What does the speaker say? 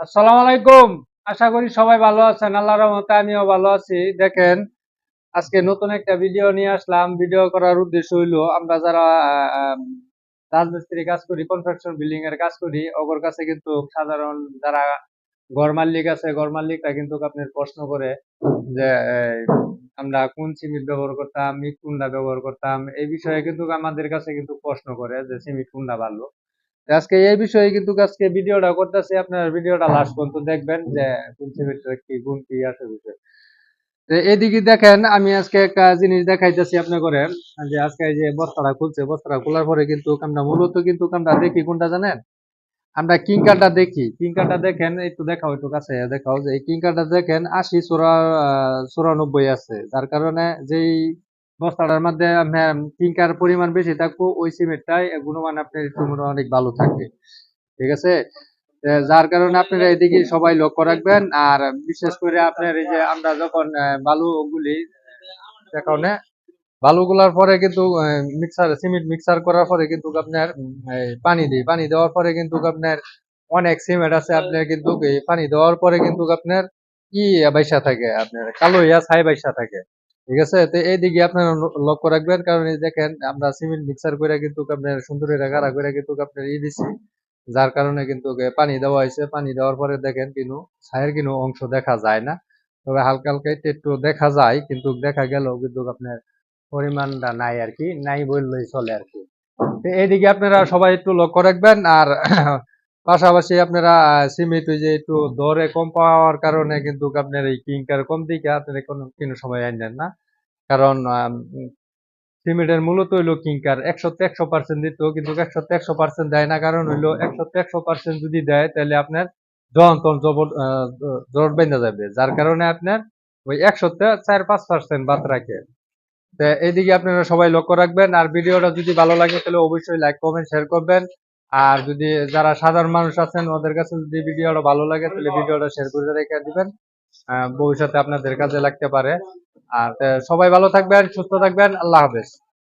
আসসালামু আলাইকুম। আশা করি সবাই ভালো আছেন। আল্লাহর রহমতে আমিও ভালো আছি। দেখেন, আজকে নতুন একটা ভিডিও নিয়ে আসলাম। ভিডিও করার উদ্দেশ্য হইল, আমরা যারা রাজমিস্ত্রি কাজ করি কনস্ট্রাকশন বিল্ডিং এর কাজ করি, ওগর কাছে কিন্তু সাধারণ যারা ঘর মালিক আছে, ঘর মালিকরা কিন্তু আপনার প্রশ্ন করে যে আমরা কোন সিমেন্ট ব্যবহার করতাম মিট কোনটা ব্যবহার করতাম, এই বিষয়ে কিন্তু আমাদের কাছে কিন্তু প্রশ্ন করে যে, সিমেন্ট কোনটা ভালো? আজকে এই বিষয়ে কিন্তু আজকে ভিডিওটা করতেছি। আপনার ভিডিওটা লাস্ট পর্যন্ত দেখবেন যে কোন সিমেন্টের কি গুণ কি আছে বিষয়। এদিকে দেখেন, আমি আজকে একটা জিনিস দেখাইতেছি আপনার করে যে আজকে এই যে বস্তাটা খুলছে, বস্তাটা খোলার পরে কিন্তু আমরা মূলত কিন্তু আমরা দেখি কোনটা জানেন? আমরা কিংকারটা দেখি। কিংকারটা দেখেন, একটু দেখাও, একটু কাছে দেখাও যে এই কিংকারটা দেখেন আশি চোরা, চুরানব্বই আছে। যার কারণে যেই বস্তাটার মধ্যে কিংকার পরিমাণ বেশি থাকব ওই সিমেন্টটাই গুণমান আপনার একটু অনেক ভালো থাকবে ঠিক আছে? যার কারণে আপনারা এদিকে সবাই লক্ষ্য রাখবেন। আর বিশেষ করে আপনার এই যে আমরা যখন বালুগুলি কারণে বালুগুলার পরে কিন্তু মিক্সার সিমেন্ট মিক্সার করার পরে কিন্তু আপনার পানি দিই। পানি দেওয়ার পরে কিন্তু আপনার অনেক সিমেন্ট আছে আপনার কিন্তু পানি দেওয়ার পরে কিন্তু আপনার ই বাইসা থাকে আপনার কালো ইয়া ছাই বাইসা থাকে। ঠিক আছে? তো এইদিকে আপনার লক্ষ্য রাখবেন, কারণ এই দেখেন আমরা সিমেন্ট মিক্সার করে কিন্তু আপনার সুন্দর গাড়া করে কিন্তু আপনার ই দিছি। যার কারণে কিন্তু পানি দেওয়া হয়েছে। পানি দেওয়ার পরে দেখেন কিন্তু ছায়ের কিন্তু অংশ দেখা যায় না। তবে হালকা হালকা একটু দেখা যায়, কিন্তু দেখা গেলেও কিন্তু আপনার পরিমাণটা নাই আর কি, নাই বললেই চলে আর কি। এইদিকে আপনারা সবাই একটু লক্ষ্য রাখবেন, আর পাশাপাশি আপনারা সিমেন্ট ওই যে একটু দরে কম পাওয়ার কারণে কিন্তু আপনার এই কিংকার কম দিকে আপনারা কোনো কোনো সময় আনেন না। কারণ সিমেন্টের মূলত হইল কিংকার। একশো একশো পার্সেন্ট দিত, কিন্তু একশো একশো পার্সেন্ট দেয় না। কারণ হইল একশো একশো পার্সেন্ট যদি দেয়, তাহলে আপনার জন তন জবর জট বেঁধে যাবে। যার কারণে আপনার ওই একশোতে চার, পাঁচ পার্সেন্ট বাদ রাখে। এইদিকে আপনারা সবাই লক্ষ্য রাখবেন। আর ভিডিওটা যদি ভালো লাগে, তাহলে অবশ্যই লাইক কমেন্ট শেয়ার করবেন। আর যদি যারা সাধারণ মানুষ আছেন, ওদের কাছে যদি ভিডিওটা ভালো লাগে, তাহলে ভিডিওটা শেয়ার করে রেখে দিবেন। ভবিষ্যতে আপনাদের কাজে লাগতে পারে। আর সবাই ভালো থাকবেন, সুস্থ থাকবেন। আল্লাহ হাফেজ।